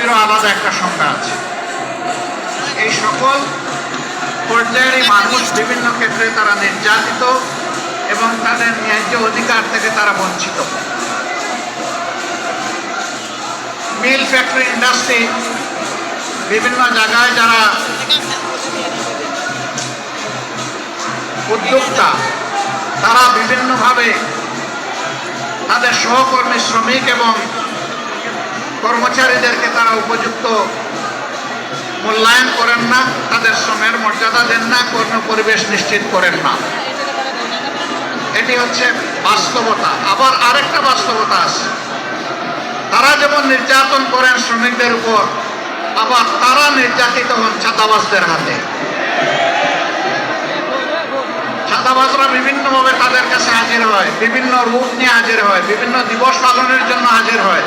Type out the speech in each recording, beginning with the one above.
শ্রমজীবীরও আলাদা একটা সংজ্ঞা আছে। এই সকল পর্যায়েরই মানুষ বিভিন্ন ক্ষেত্রে তারা নির্যাতিত এবং তাদের ন্যায্য অধিকার থেকে তারা বঞ্চিত। মিল ফ্যাক্টরি ইন্ডাস্ট্রি বিভিন্ন জায়গায় যারা উদ্যোক্তা, তারা বিভিন্নভাবে তাদের সহকর্মী, শ্রমিক এবং কর্মচারীদেরকে তারা উপযুক্ত মূল্যায়ন করেন না, তাদের শ্রমের মর্যাদা দেন না কর্ম পরিবেশ নিশ্চিত করেন না। এটি হচ্ছে বাস্তবতা। আবার আরেকটা বাস্তবতা আছে। তারা যেমন নির্যাতন করেন শ্রমিকদের উপর, আবার তারা নির্যাতিত হন ছাতাবাসদের হাতে। ছাতাবাসরা বিভিন্নভাবে তাদের কাছে হাজির হয়, বিভিন্ন রূপ নিয়ে হাজির হয়, বিভিন্ন দিবস পালনের জন্য হাজির হয়।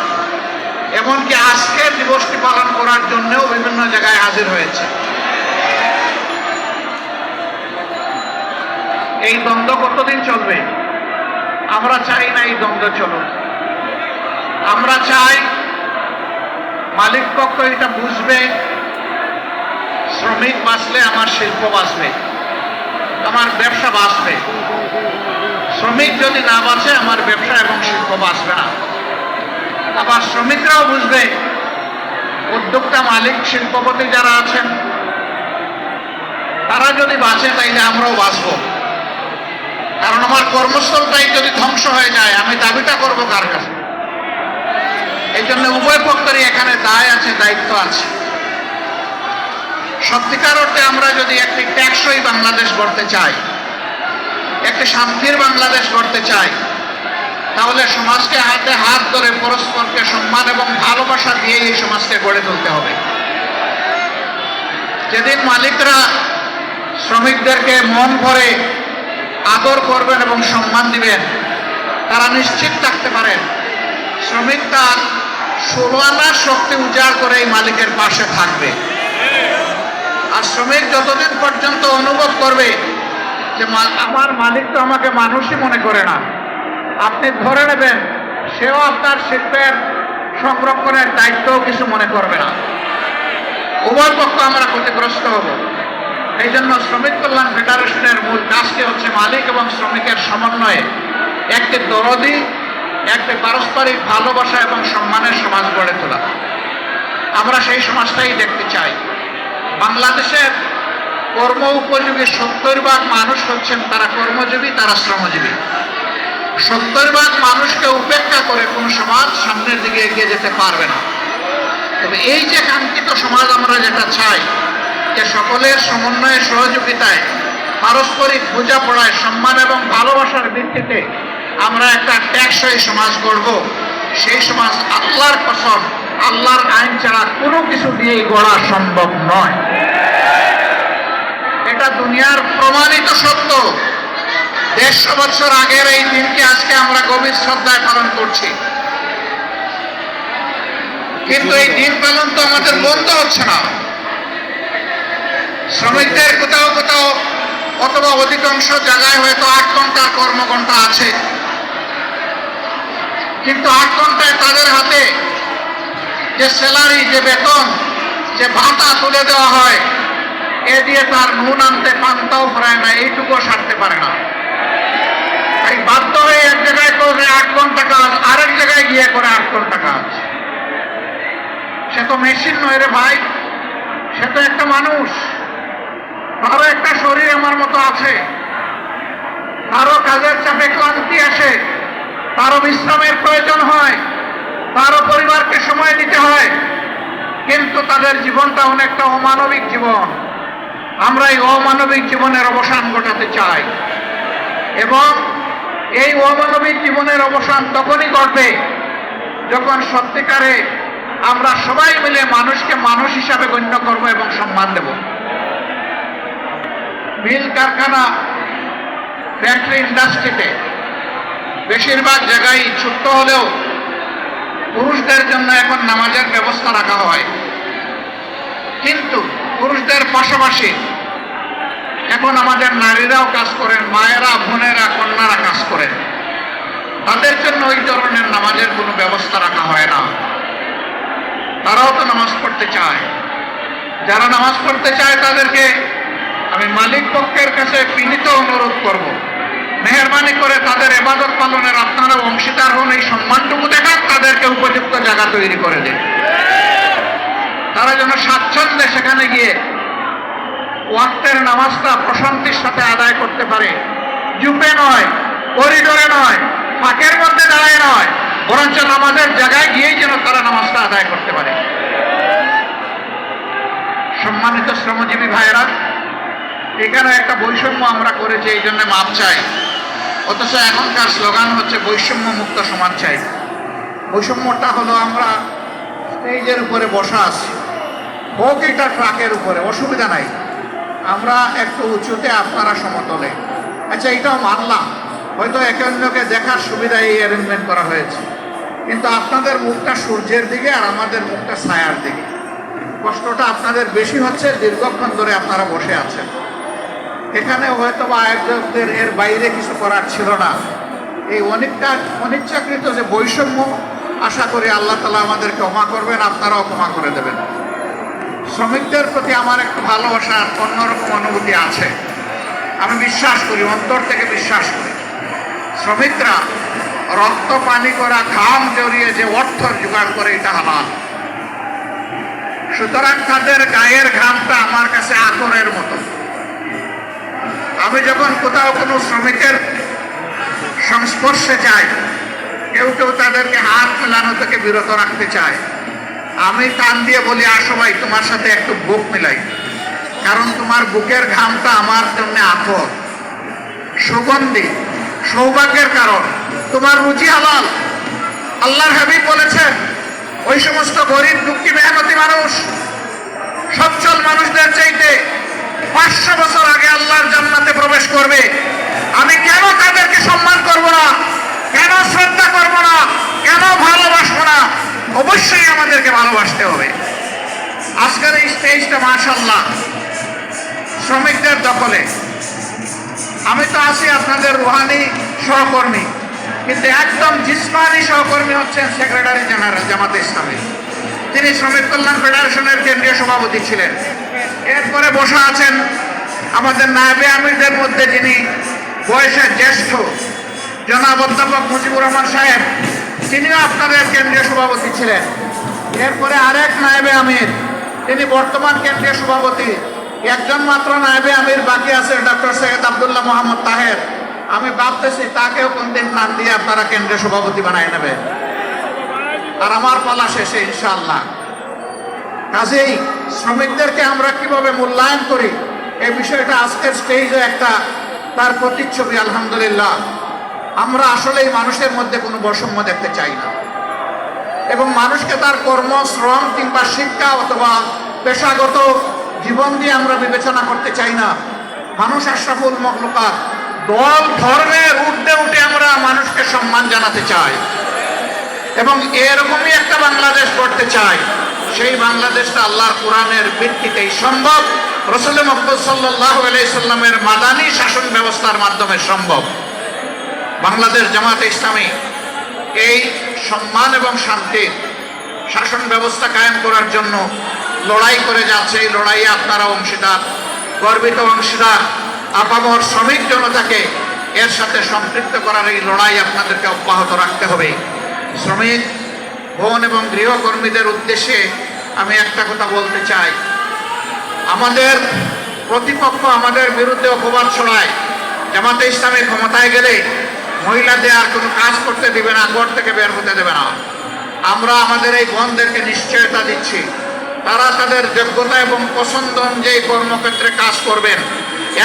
আজকের দিবসটি পালন করার জন্যও বিভিন্ন জায়গায় হাজির হয়েছে। এই দ্বন্দ্ব কতদিন চলবে? আমরা চাই না এই দ্বন্দ্ব চলুক। আমরা চাই মালিক পক্ষ এটা বুঝবে, শ্রমিক বাঁচলে আমার শিল্প বাঁচবে, আমার ব্যবসা বাঁচবে। শ্রমিক যদি না বাঁচে, আমার ব্যবসা এবং শিল্প বাঁচবে না। আবার শ্রমিকরাও বুঝবে উদ্যোক্তা মালিক শিল্পপতি যারা আছেন, তারা যদি বাঁচে, তাইলে আমরাও বাঁচব। কারণ আমার কর্মস্থলটাই যদি ধ্বংস হয়ে যায়, আমি দাবিটা করব কার কাছে? এই জন্য উভয় পক্ষেরই এখানে দায় আছে, দায়িত্ব আছে। সত্যিকার অর্থে আমরা যদি একটি ট্যাক্সই বাংলাদেশ গড়তে চাই, একটি শান্তির বাংলাদেশ গড়তে চাই, তাহলে সমাজকে হাতে হাত ধরে পরস্পরকে সম্মান এবং ভালোবাসা দিয়ে এই সমাজকে গড়ে তুলতে হবে। যেদিন মালিকরা শ্রমিকদেরকে মন ভরে আদর করবেন এবং সম্মান দিবেন, তারা নিশ্চিত থাকতে পারেন। শ্রমিক তার আনার শক্তি উজাড় করে এই মালিকের পাশে থাকবে। আর শ্রমিক যতদিন পর্যন্ত অনুভব করবে যে আমার মালিক তো আমাকে মানুষই মনে করে না। আপনি ধরে নেবেন, সেও আপনার শিল্পের সংরক্ষণের দায়িত্বও কিছু মনে করবে না। উভয় পক্ষ আমরা ক্ষতিগ্রস্ত হব। এই জন্য শ্রমিক কল্যাণ ফেডারেশনের মূল কাজটি হচ্ছে মালিক এবং শ্রমিকের সমন্বয়ে একটি দরদি, একটি পারস্পরিক ভালোবাসা এবং সম্মানের সমাজ গড়ে তোলা। আমরা সেই সমাজটাই দেখতে চাই। বাংলাদেশের কর্ম উপযোগী সত্তর ভাগ মানুষ হচ্ছেন তারা কর্মজীবী, তারা শ্রমজীবী। সত্তর মানুষকে উপেক্ষা করে কোনো সমাজ সামনের দিকে এগিয়ে যেতে পারবে না। তবে এই যে কাঙ্ক্ষিত সমাজ আমরা যেটা চাই, যে সকলের সমন্বয়ে, সহযোগিতায়, পারস্পরিক বোঝাপড়ায়, সম্মান এবং ভালোবাসার ভিত্তিতে আমরা একটা ট্যাক্সই সমাজ গড়ব। সেই সমাজ আল্লাহর কসম, আল্লাহর আইন ছাড়া কোনো কিছু দিয়েই গড়া সম্ভব নয়। এটা দুনিয়ার প্রমাণিত সত্য। দেড়শো বছর আগের এই দিনকে আজকে আমরা গভীর শ্রদ্ধায় পালন করছি। কিন্তু এই দিন পালন তো আমাদের বন্ধ হচ্ছে না। শ্রমিকদের কোথাও কোথাও অথবা অধিকাংশ জায়গায় হয়তো আট ঘণ্টার কর্মঘণ্টা আছে। কিন্তু আট ঘন্টায় তাদের হাতে যে স্যালারি, যে বেতন, যে ভাতা তুলে দেওয়া হয় এ দিয়ে তার নুন আনতে পান্তাও ফেরায় না, এইটুকুও সারতে পারে না। তাই বাধ্য হয়ে এক জায়গায় করে আট ঘণ্টা কাজ, আরেক জায়গায় গিয়ে করে আট ঘণ্টা কাজ। সে তো মেশিন নয় রে ভাই, সে তো একটা মানুষ। তারও একটা শরীর আমার মতো আছে, তারও কাজের চাপে ক্লান্তি আসে, তারও বিশ্রামের প্রয়োজন হয়, তারও পরিবারকে সময় দিতে হয়, কিন্তু তাদের জীবনটা অনেকটা অমানবিক জীবন। আমরা এই অমানবিক জীবনের অবসান ঘটাতে চাই। এবং এই অমানবিক জীবনের অবসান তখনই ঘটবে যখন সত্যিকারে আমরা সবাই মিলে মানুষকে মানুষ হিসাবে গণ্য করব এবং সম্মান দেব। মিল কারখানা ফ্যাক্টরি ইন্ডাস্ট্রিতে বেশিরভাগ জায়গায় ছোট্ট হলেও পুরুষদের জন্য এখন নামাজের ব্যবস্থা রাখা হয়। কিন্তু পুরুষদের পাশাপাশি এখন আমাদের নারীরাও কাজ করেন, মায়েরা, বোনেরা, কন্যারা কাজ করেন। তাদের জন্য ওই ধরনের নামাজের কোনো ব্যবস্থা রাখা হয় না। তারাও তো নামাজ পড়তে চায়। যারা নামাজ পড়তে চায় তাদেরকে আমি মালিক পক্ষের কাছে বিনীত অনুরোধ করব। মেহরবানি করে তাদের এবাদত পালনের আপনারা অংশীদার হন, এই সম্মানটুকু দেখান তাদেরকে উপযুক্ত জায়গা তৈরি করে দিন। তারা যেন স্বাচ্ছন্দ্যে সেখানে গিয়ে ওয়াক্তের নামাজটা প্রশান্তির সাথে আদায় করতে পারে। জুপে নয়, করিডোরে নয়, ফাঁকের মধ্যে দাঁড়ায় নয়, বরঞ্চ নামাজের জায়গায় গিয়েই যেন তারা নামাজটা আদায় করতে পারে। সম্মানিত শ্রমজীবী ভাইয়েরা, এখানে একটা বৈষম্য আমরা করেছি, এই জন্য মাপ চাই। অথচ এখনকার স্লোগান হচ্ছে বৈষম্য মুক্ত সমাজ চাই। বৈষম্যটা হলো আমরা স্টেজের উপরে বসা আছি। হোক এটা ট্রাকের উপরে, অসুবিধা নাই। আমরা একটু উঁচুতে আপনারা সমতলে। আচ্ছা এটাও মানলাম। হয়তো একে অন্যকে দেখার সুবিধা এই অ্যারেঞ্জমেন্ট করা হয়েছে। কিন্তু আপনাদের মুখটা সূর্যের দিকে আর আমাদের মুখটা ছায়ার দিকে। কষ্টটা আপনাদের বেশি হচ্ছে, দীর্ঘক্ষণ ধরে আপনারা বসে আছেন। এখানে হয়তো বা আয়োজকদের এর বাইরে কিছু করার ছিল না। এই অনেকটা, অনিচ্ছাকৃত যে বৈষম্য, আশা করি আল্লাহ তালা আমাদেরকে ক্ষমা করবেন, আপনারাও ক্ষমা করে দেবেন। শ্রমিকদের প্রতি আমার একটু ভালোবাসা অন্যরকম অনুভূতি আছে। আমি বিশ্বাস করি, অন্তর থেকে বিশ্বাস করি। শ্রমিকরা রক্ত পানি করা, ঘাম জড়িয়ে যে অর্থ জোগাড় করে, এটা হালাল। সুতরাং তাদের গায়ের ঘামটা আমার কাছে আতরের মতো। আমি যখন কোথাও কোনো শ্রমিকের সংস্পর্শে যাই, কেউ কেউ তাদেরকে হাত মেলানো থেকে বিরত রাখতে চায়। আমি কান দিয়ে বলি, আসো ভাই, তোমার সাথে একটু বুক মিলাই। কারণ তোমার বুকের ঘামটা আমার জন্য আতর। সুগন্ধি, সৌভাগ্যের কারণ। তোমার রুচি হালাল। আল্লাহর হাবিব বলেছেন, ওই সমস্ত গরিব, দুঃখী, মেহনতি মানুষ, সচ্ছল মানুষদের চাইতে পাঁচশো বছর আগে আল্লাহর জান্নাতে প্রবেশ করবে। আমি কেন তাদেরকে সম্মান করব না? কেন শ্রদ্ধা করব না? কেন ভালোবাসবো না? অবশ্যই আমাদেরকে ভালোবাসতে হবে। আজকের এই স্টেজটা মাশাল্লাহ শ্রমিকদের দখলে। আমি তো আছি আপনাদের রুহানি সহকর্মী, কিন্তু একদম জিসমানি সহকর্মী হচ্ছেন সেক্রেটারি জেনারেল জামাতে ইসলামী। তিনি শ্রমিক কল্যাণ ফেডারেশনের কেন্দ্রীয় সভাপতি ছিলেন। এরপরে বসা আছেন আমাদের নায়বে আমিরদের মধ্যে যিনি বয়সের জ্যেষ্ঠ জনাব অধ্যাপক মুজিবুর রহমান সাহেব। তিনিও আপনাদের কেন্দ্রীয় সভাপতি ছিলেন, এরপরে আরেক নায়েবে আমির। তিনি বর্তমান কেন্দ্রীয় সভাপতি। একজন মাত্র নায়েবে আমির বাকি আছে, ডক্টর সৈয়দ আবদুল্লাহ মোহাম্মদ তাহের। আমি ভাবতেছি তাকেও কোনদিন নাম দিয়ে আপনারা কেন্দ্রীয় সভাপতি বানায় নেবে। আর আমার পালা শেষে ইনশাআল্লাহ। কাজেই শ্রমিকদেরকে আমরা কীভাবে মূল্যায়ন করি এই বিষয়টা আজকের স্টেজে একটা তার প্রতিচ্ছবি, আলহামদুলিল্লাহ। আমরা আসলেই মানুষের মধ্যে কোনো বৈষম্য দেখতে চাই না। এবং মানুষকে তার কর্ম, শ্রম কিংবা শিক্ষা অথবা পেশাগত জীবন দিয়ে আমরা বিবেচনা করতে চাই না। মানুষ আশরাফুল মখলুকাত, দল ধর্মের ঊর্ধ্বে উঠে আমরা মানুষকে সম্মান জানাতে চাই। এবং এরকমই একটা বাংলাদেশ করতে চাই। সেই বাংলাদেশটা আল্লাহর কোরআনের ভিত্তিতেই সম্ভব। রসুল মকবুল সাল্লাহ সাল্লামের মাদানী শাসন ব্যবস্থার মাধ্যমে সম্ভব। বাংলাদেশ জামাতে ইসলামী এই সম্মান এবং শান্তির শাসন ব্যবস্থা কায়েম করার জন্য লড়াই করে যাচ্ছে। এই লড়াইয়ে আপনারা অংশীদার, গর্বিত অংশীদার, আপামর শ্রমিক জনতাকে এর সাথে সম্পৃক্ত করার এই লড়াই আপনাদেরকে অব্যাহত রাখতে হবে। শ্রমিক, বোন এবং গৃহকর্মীদের উদ্দেশ্যে আমি একটা কথা বলতে চাই। আমাদের প্রতিপক্ষ আমাদের বিরুদ্ধে অপবাদ ছড়ায়। জামাতে ইসলামী ক্ষমতায় গেলে মহিলাদের আর কোনো কাজ করতে দিবে না, ঘর থেকে বের হতে দেবে না। আমরা আমাদের এই বোনদেরকে নিশ্চয়তা দিচ্ছি। তারা তাদের যোগ্যতা এবং পছন্দ অনুযায়ী কর্মক্ষেত্রে কাজ করবেন।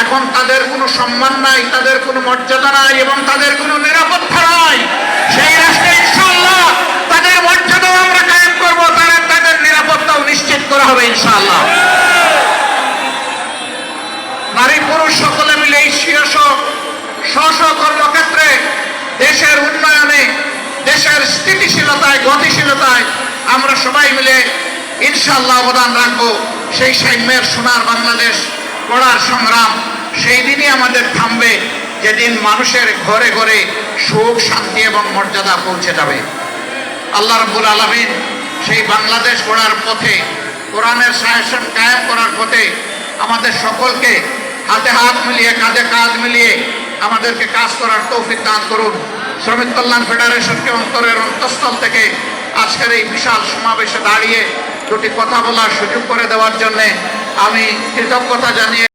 এখন তাদের কোনো সম্মান নাই, তাদের কোনো মর্যাদা নাই এবং তাদের কোনো নিরাপত্তা নাই। সেই রাষ্ট্রে ইনশাল্লাহ তাদের মর্যাদাও আমরা কায়েম করব, তারা তাদের নিরাপত্তাও নিশ্চিত করা হবে ইনশাআল্লাহ। আমরা সবাই মিলে ইনশাল্লাহ অবদান রাখব। সেই সাম্যের সোনার বাংলাদেশ গড়ার সংগ্রাম সেই দিনই আমাদের থামবে, যেদিন মানুষের ঘরে ঘরে সুখ, শান্তি এবং মর্যাদা পৌঁছে যাবে। আল্লাহ রব্বুল আলমিন সেই বাংলাদেশ গড়ার পথে, কোরআনের শাসন কায়েম করার পথে আমাদের সকলকে হাতে হাত মিলিয়ে, কাঁধে কাঁধ মিলিয়ে আমাদেরকে কাজ করার তৌফিক দান করুন। শ্রমিক কল্যাণ ফেডারেশনকে অন্তরের অন্তঃস্থল থেকে আজকের এই বিশাল সমাবেশে দাঁড়িয়ে দুটি কথা বলার সুযোগ করে দেওয়ার জন্যে আমি কৃতজ্ঞতা জানিয়ে